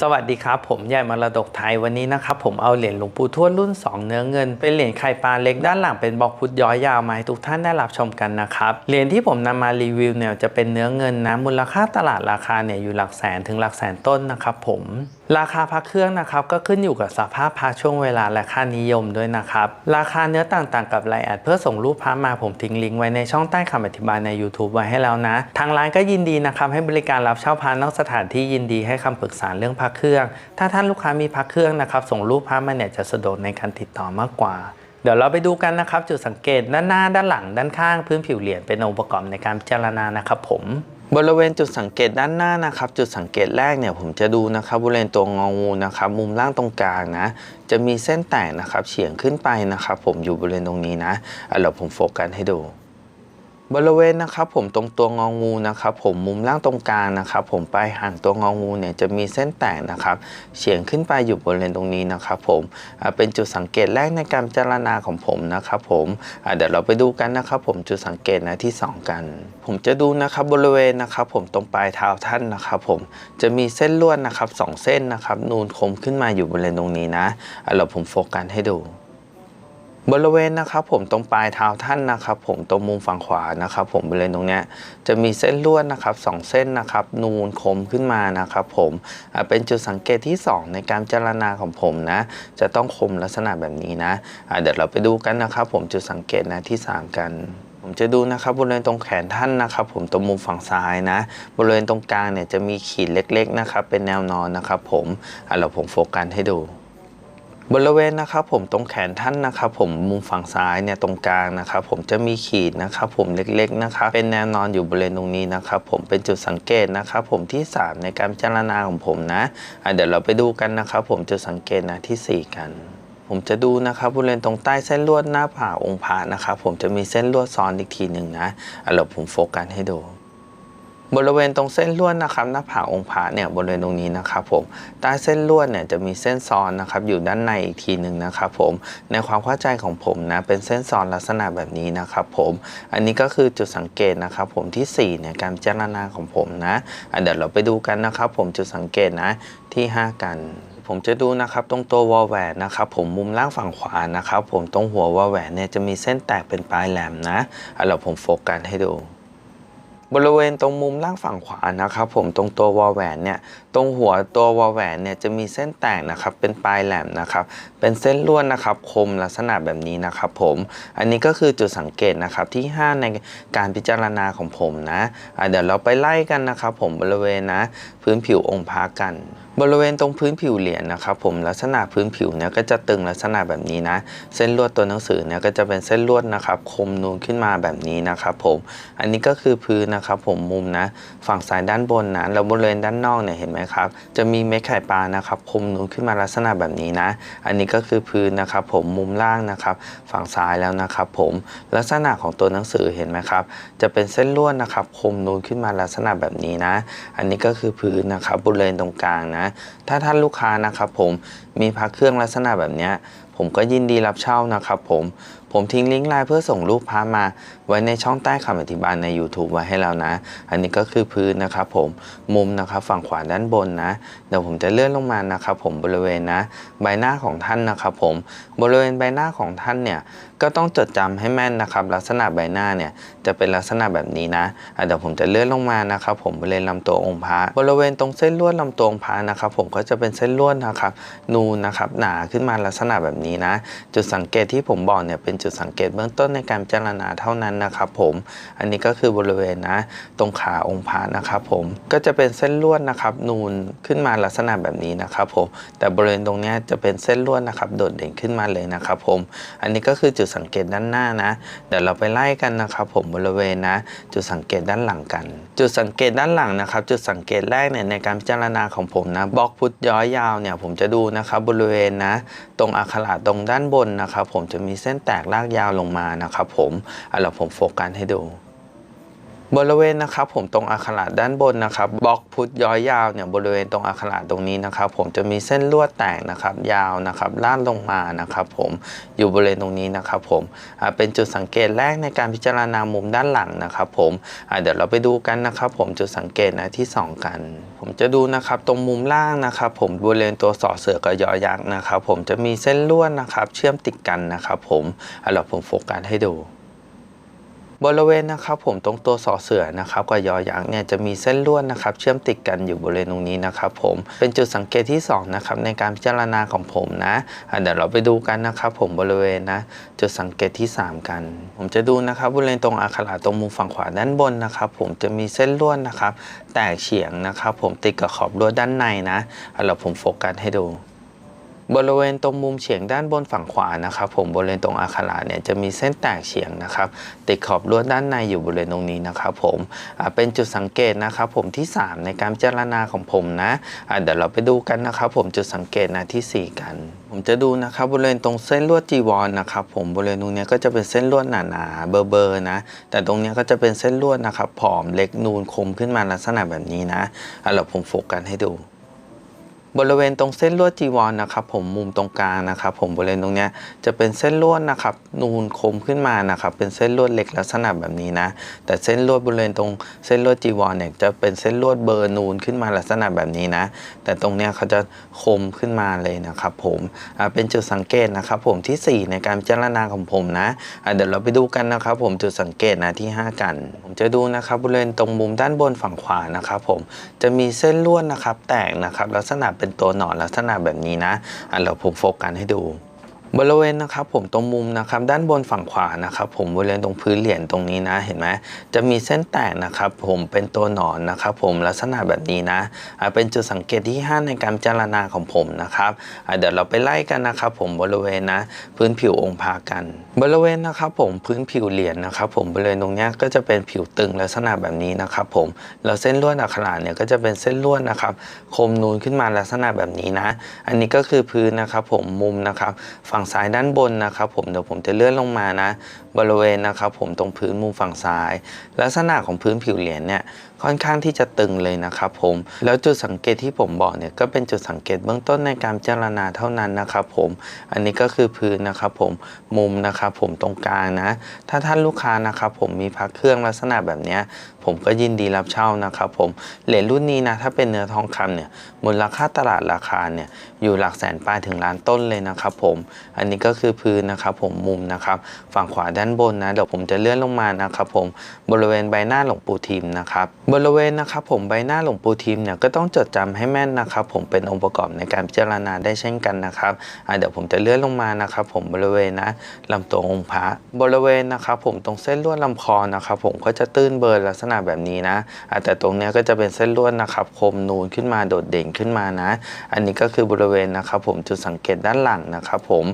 สวัสดีครับ ผมใหญ่มรดกไทยวันนี้นะครับ ผมเอาเหรียญหลวงปู่ทวดรุ่น 2 เนื้อเงิน เป็นเหรียญไข่ปลาเล็กด้านหลังเป็นบล็อกพุทธย้อยยาวมาให้ทุกท่านได้รับชมกันนะครับเหรียญที่ผมนำมารีวิวเนี่ยจะเป็นเนื้อเงินนะมูลค่าตลาดราคาเนี่ยอยู่หลักแสนถึงหลักแสนต้นนะครับผมราคาพระเครื่องนะครับก็ขึ้นอยู่กับสภาพพระช่วงเวลาและค่านิยมด้วยนะครับราคาเนื้อต่างๆ กับรายแอดเพื่อส่งรูปพระมาผมทิ้งลิงก์ไว้ในช่องใต้คำอธิบายใน YouTube ไว้ให้แล้วนะ ทางร้านก็ยินดีนะครับให้บริการรับเช่าพระนอกสถานที่ยินดีให้คำปรึกษาเรื่องพระเครื่อง ถ้าท่านลูกค้ามีพระเครื่องนะครับ ส่งรูปพระมาเนี่ยจะสะดวกในการติดต่อมากกว่า เดี๋ยวเราไปดูกันนะครับ จุดสังเกตด้านหน้าด้านหลังด้านข้างพื้นผิวเหรียญเป็นองค์ประกอบในการพิจารณานะครับผมบริเวณจุดสังเกตด้านหน้านะครับ จุดสังเกตแรกเนี่ยผมจะดูนะครับบริเวณตัวงองูนะครับ มุมล่างตรงกลางนะ จะมีเส้นแตกนะครับเฉียงขึ้นไปนะครับ ผมอยู่บริเวณตรงนี้นะอะเดี๋ยวผมโฟกัสให้ดู บริเวณนะครับผมตรงตัวงองูนะครับผมมุมล่างตรงกลางนะครับผมปลายหางตัวงองูเนี่ยจะมีเส้นแตกนะครับเฉียงขึ้นไปอยู่บริเวณตรงนี้นะครับผมเป็นจุดสังเกตแรกในการพิจารณาของผมนะครับผมเดี๋ยวเราไปดูกันนะครับผมจุดสังเกตนะที่ 2 กัน ผมจะดูนะครับบริเวณนะครับผมตรงปลายเท้าท่านนะครับผมจะมีเส้นลวดนะครับสองเส้นนะครับนูนคมขึ้นมาอยู่บริเวณตรงนี้นะอ่าเราผมโฟกัสให้ดู บริเวณนะครับผมตรงปลายเท้าท่านนะครับ ผมตรงมุมฝั่งขวานะครับ ผมบริเวณตรงเนี้ยจะมีเส้นลวดนะครับสองเส้นนะครับ นูนคมขึ้นมานะครับ ผมเป็นจุดสังเกตที่ 2 ในการเจรณาของผมนะ จะต้องคมลักษณะแบบนี้นะอ่าเดี๋ยวเราไปดูกันนะครับ ผมจุดสังเกตนะที่ 3 กันผมจะดูนะครับบริเวณตรงแขนท่านนะครับผมตรงมุมฝั่งซ้ายนะบริเวณตรงกลางเนี่ยจะมีขีดเล็กๆนะครับเป็นแนวนอนนะครับผมอ่าเราผมโฟกัสให้ดู บริเวณนะครับผมตรงแขนท่านนะครับผมมุมฝั่งซ้ายเนี่ยตรงกลางนะครับผมจะมีขีดนะครับผมเล็กๆนะครับเป็นแนวนอนอยู่บริเวณตรงนี้นะครับผมเป็นจุดสังเกตนะครับผมที่ 3 ในการพิจารณาของผมนะะเดี๋ยวเราไปดูกันนะครับผมจุดสังเกตนะที่ 4 กันผมจะดูนะครับบริเวณตรงใต้เส้นลวดหน้าผาองค์พระนะครับผมจะมีเส้นลวดซ้อนอีกทีหนึ่งนะเดี๋ยวผมโฟกัสให้ดู บริเวณตรงเส้นลวดนะครับหน้าผาองค์พระเนี่ยบริเวณตรงนี้นะครับผมใต้เส้นลวดเนี่ยจะมีเส้นซ้อนนะครับอยู่ด้านในอีกทีหนึ่งนะครับผมในความเข้าใจของผมนะเป็นเส้นซ้อนลักษณะแบบนี้นะครับผมอันนี้ก็คือจุดสังเกตนะครับผมที่4ในการพิจารณาของผมนะะเดี๋ยวเราไปดูกันนะครับผมจุดสังเกตนะที่ 5 กันผมจะดูนะครับตรงตัววอลแหวนนะครับผมมุมล่างฝั่งขวานะครับผมตรงหัววอลแหวนเนี่ยจะมีเส้นแตกเป็นปลายแหลมนะอะเราผมโฟกัสให้ดู บริเวณตรงมุมล่างฝั่งขวานะครับผมตรงตัววอลแหวนเนี่ยตรงหัวตัววอลแหวนเนี่ยจะมีเส้นแตกนะครับเป็นปลายแหลมนะครับเป็นเส้นลวดนะครับคมลักษณะแบบนี้นะครับผมอันนี้ก็คือจุดสังเกตนะครับที่ 5 ในการพิจารณาของผมนะะเดี๋ยวเราไปไล่กันนะครับผมบริเวณนะ พื้นผิวองค์พระกัน บริเวณตรงพื้นผิวเหรียญนะครับผมลักษณะพื้นผิวเนี่ยก็จะตึงลักษณะแบบนี้นะ เส้นลวดตัวหนังสือเนี่ยก็จะเป็นเส้นลวดนะครับคมนูนขึ้นมาแบบนี้นะครับผมอันนี้ก็คือพื้นนะครับผมมุมนะฝั่งซ้ายด้านบนนะแล้วบริเวณด้านนอกเนี่ยเห็นไหมครับจะมีเม็ดไข่ปลานะครับคมนูนขึ้นมาลักษณะแบบนี้นะ อันนี้ก็คือพื้นนะครับผมมุมล่างนะครับฝั่งซ้ายแล้วนะครับผมลักษณะของตัวหนังสือเห็นไหมครับจะเป็นเส้นลวดนะครับคมนูนขึ้นมาลักษณะแบบนี้นะ อันนี้ก็คือพื้นนะครับบริเวณตรงกลางนะถ้าท่านลูกค้านะครับผมมีพักเครื่องลักษณะแบบนี้ผมก็ยินดีรับเช่านะครับผม ผมทิ้งลิงก์ไลน์เพื่อส่งรูปพามา ไว้ในช่องใต้คำอธิบายใน YouTube ไว้ให้แล้วนะ อันนี้ก็คือพื้นนะครับผมมุมนะครับฝั่งขวาด้านบนนะ เดี๋ยวผมจะเลื่อนลงมานะครับผมบริเวณนะ ใบหน้าของท่านนะครับผมบริเวณใบหน้าของท่านเนี่ยก็ต้องจดจำให้แม่นนะครับ ลักษณะใบหน้าเนี่ยจะเป็นลักษณะแบบนี้นะเดี๋ยวผมจะเลื่อนลงมานะครับผมบริเวณลำตัวองค์พระบริเวณตรงเส้นลวดลำตัวองค์พระนะครับ ผมก็จะเป็นเส้นลวดนะครับนูนนะครับหนาขึ้นมาลักษณะแบบนี้นะ จุดสังเกตที่ผมบอกเนี่ยเป็นจุดสังเกตเบื้องต้นในการพิจารณาเท่านั้นนะครับผมอันนี้ก็คือบริเวณนะตรงขาองค์พระนะครับผมก็จะเป็นเส้นลวดนะครับนูนขึ้นมาลักษณะแบบนี้นะครับผมแต่บริเวณตรงนี้จะเป็นเส้นลวดนะครับโดดเด่นขึ้นมาเลยนะครับผมอันนี้ก็คือจุดสังเกตด้านหน้านะ เดี๋ยวเราไปไล่กันนะครับผมบริเวณนะ จุดสังเกตด้านหลังกัน จุดสังเกตด้านหลังนะครับ จุดสังเกตแรกเนี่ยในการพิจารณาของผมนะบล็อกพุทธย้อยยาวเนี่ยผมจะดูนะครับบริเวณนะ ตรงอักขระตรงด้านบนนะครับผมจะมีเส้นแตกลากยาวลงมานะครับผมเอะผมโฟกัสให้ดู บริเวณนะครับผมตรงอักขระด้านบนนะครับบล็อกพุทธย้อยยาวเนี่ยบริเวณตรงอักขระตรงนี้นะครับ ผมจะมีเส้นลวดแตกนะครับยาวนะครับลาดลงมานะครับผมอยู่บริเวณตรงนี้นะครับผมเป็นจุดสังเกตแรกในการพิจารณามุมด้านหลังนะครับผมเดี๋ยวเราไปดูกันนะครับ ผมจุดสังเกตนะที่สองกัน ผมจะดูนะครับตรงมุมล่างนะครับ ผมบริเวณตัวสอเสือกับยอยักษ์นะครับ ผมจะมีเส้นลวดนะครับ เชื่อมติดกันนะครับ ผมอะเราผมโฟกัสให้ดู บริเวณนะครับผมตรงตัวสอเสือนะครับกับยอยักษ์เนี่ยจะมีเส้นลวดนะครับเชื่อมติดกันอยู่บริเวณตรงนี้นะครับผมเป็นจุดสังเกตที่2นะครับในการพิจารณาของผมนะเดี๋ยวเราไปดูกันนะครับผมบริเวณนะจุดสังเกตที่ 3 กัน ผมจะดูนะครับบริเวณตรงอักขระตรงมุมฝั่งขวาด้านบนนะครับผมจะมีเส้นลวดนะครับแตกเฉียงนะครับผมติดกับขอบลวดด้านในนะอะเราผมโฟกัสให้ดู บริเวณตรงมุมเฉียงด้านบนฝั่งขวานะครับ ผมบริเวณตรงอักขระเนี่ยจะมีเส้นแตกเฉียงนะครับ ติดขอบลวดด้านในอยู่บริเวณตรงนี้นะครับ ผมเป็นจุดสังเกตนะครับ ผมที่ 3 ในการพิจารณาของผมนะอ่าเดี๋ยวเราไปดูกันนะครับ ผมจุดสังเกตนะที่ 4 กัน ผมจะดูนะครับบริเวณตรงเส้นลวดจีวรนะครับ ผมบริเวณตรงนี้ก็จะเป็นเส้นลวดหนาๆเบอร์ๆนะ แต่ตรงนี้ก็จะเป็นเส้นลวดนะครับผอมเล็กนูนคมขึ้นมาลักษณะแบบนี้นะอ่าเราผมโฟกัสให้ดู บริเวณตรงเส้นลวดจีวรนะครับผมมุมตรงกลางนะครับผมบริเวณตรงเนี้ยจะเป็นเส้นลวดนะครับนูนคมขึ้นมานะครับเป็นเส้นลวดเล็กลักษณะแบบนี้นะ แต่เส้นลวดบริเวณตรงเส้นลวดจีวรเนี่ยจะเป็นเส้นลวดเบอร์นูนขึ้นมาลักษณะแบบนี้นะ แต่ตรงเนี้ยเขาจะคมขึ้นมาเลยนะครับผมเป็นจุดสังเกตนะครับผมทีสี่4 ในการพิจารณาของผมนะเดี๋ยวเราไปดูกันนะครับผมจุดสังเกตนะที่ 5 กัน ผมจะดูนะครับบริเวณตรงมุมด้านบนฝั่งขวานะครับผมจะมีเส้นลวดนะครับแตกนะครับลักษณะเป็นเป็นตัวหนอนลักษณะแบบนี้นะอะเราผมโฟกัสให้ดู บริเวณนะครับผมตรงมุมนะครับด้านบนฝั่งขวานะครับผมบริเวณตรงพื้นเหรียญตรงนี้นะเห็นไหมจะมีเส้นแตกนะครับผมเป็นตัวหนอนนะครับผมลักษณะแบบนี้นะเป็นจุดสังเกตที่ 5 ในการพิจารณาของผมนะครับเดี๋ยวเราไปไล่กันนะครับผมบริเวณนะพื้นผิวองค์พากัน บริเวณนะครับผมพื้นผิวเหรียญนะครับผมบริเวณตรงนี้ก็จะเป็นผิวตึงลักษณะแบบนี้นะครับผมแล้วเส้นลวดอักขระเนี่ยก็จะเป็นเส้นลวดนะครับคมนูนขึ้นมาลักษณะแบบนี้นะ อันนี้ก็คือพื้นนะครับผมมุมนะครับฝั่งซ้ายด้านบนนะครับผมเดี๋ยวผมจะเลื่อนลงมานะ บริเวณนะครับผมตรงพื้นมุมฝั่งซ้าย ลักษณะของพื้นผิวเหรียญเนี่ยค่อนข้างที่จะตึงเลยนะครับผมแล้วจุดสังเกตที่ผมบอกเนี่ยก็เป็นจุดสังเกตเบื้องต้นในการพิจารณาเท่านั้นนะครับผมอันนี้ก็คือพื้นนะครับผมมุมนะครับผมตรงกลางนะ ถ้าท่านลูกค้านะครับผมมีพักเครื่องลักษณะแบบนี้ผมก็ยินดีรับเช่านะครับผมเหรียญรุ่นนี้นะถ้าเป็นเนื้อทองคำเนี่ยมูลค่าตลาดราคาเนี่ยอยู่หลักแสนปลายถึงล้านต้นเลยนะครับผมอันนี้ก็คือพื้นนะครับผมมุมนะครับฝั่งขวาด้านบนนะเดี๋ยวผมจะเลื่อนลงมานะครับผมบริเวณใบหน้าหลวงปู่ทิมนะครับบริเวณนะครับผมใบหน้าหลวงปู่ทิมเนี่ยก็ต้องจดจำให้แม่นนะครับผมเป็นองค์ประกอบในการพิจารณาได้เช่นกันนะครับเดี๋ยวผมจะเลื่อนลงมานะครับผมบริเวณนะลำตัวองค์พระบริเวณนะครับผมตรงเส้นลวดลำคอนะครับผมก็จะตื้นเบิร์นลักษณะแบบนี้นะแต่ตรงเนี้ยก็จะเป็นเส้นลวดนะครับคมนูนขึ้นมาโดดเด่นขึ้นมานะ อันนี้ก็คือบริเวณนะครับผมจุดสังเกตด้านหลังนะครับผม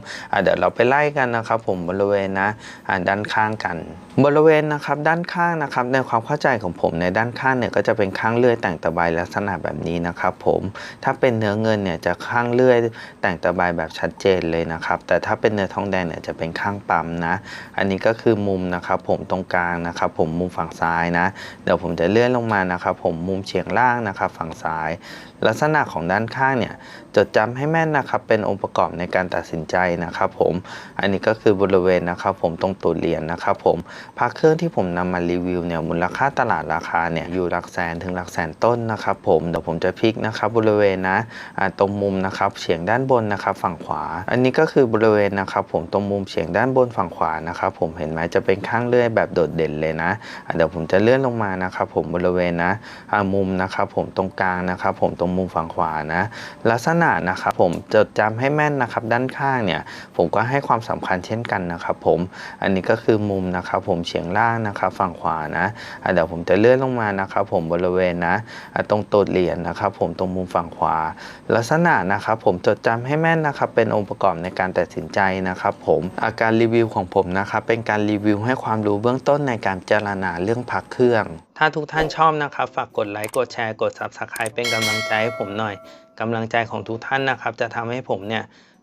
เดี๋ยวเราไปไล่กันนะครับผมบริเวณนะอะด้านข้างกัน บริเวณนะครับด้านข้างนะครับในความเข้าใจของผมในด้านข้างเนี่ยก็จะเป็นข้างเลื่อยแต่งตะไบลักษณะแบบนี้นะครับผมถ้าเป็นเนื้อเงินเนี่ยจะข้างเลื่อยแต่งตะไบแบบชัดเจนเลยนะครับ แต่ถ้าเป็นเนื้อทองแดงเนี่ยจะเป็นข้างปั๊มนะ อันนี้ก็คือมุมนะครับผมตรงกลางนะครับผมมุมฝั่งซ้ายนะ เดี๋ยวผมจะเลื่อนลงมานะครับผมมุมเฉียงล่างนะครับฝั่งซ้าย ลักษณะของด้านข้างเนี่ยจดจำให้แม่นนะครับเป็นองค์ประกอบในการตัดสินใจนะครับผมอันนี้ก็คือบริเวณนะครับผมตรงตูดเหรียญนะครับผมพระเครื่องที่ผมนำมารีวิวเนี่ยมูลค่าตลาดราคาเนี่ยอยู่หลักแสนถึงหลักแสนต้นนะครับผมเดี๋ยวผมจะพลิกนะครับบริเวณนะตรงมุมนะครับเฉียงด้านบนนะครับฝั่งขวา อันนี้ก็คือบริเวณนะครับผมตรงมุมเฉียงด้านบนฝั่งขวานะครับผมเห็นไหมจะเป็นข้างเลื่อยแบบโดดเด่นเลยนะะเดี๋ยวผมจะเลื่อนลงมานะครับผมบริเวณนะมุมนะครับผมตรงกลางนะครับผมตรงมุมฝั่งขวานะลักษณะนะครับผมจดจำให้แม่นนะครับด้านข้างเนี่ยผมก็ให้ความสำคัญเช่นกันนะครับผมอันนี้ก็คือมุมนะครับผมเฉียงล่างนะครับฝั่งขวานะะเดี๋ยวผมจะเลื่อนลงมานะครับผมบริเวณนะตรงตูดเหรียญนะครับผมตรงมุมฝั่งขวา ลักษณะนะครับผมจดจำให้แม่นนะครับเป็นองค์ประกอบในการตัดสินใจนะครับผมอาการรีวิวของผมนะครับเป็นการรีวิวให้ความรู้เบื้องต้นในการพิจารณาเรื่องพักเครื่อง ถ้าทุกท่านชอบนะครับ ฝากกดไลค์กดแชร์กด Subscribe เป็นกำลังใจให้ผมหน่อยกำลังใจของทุกท่านนะครับจะทำให้ผมเนี่ย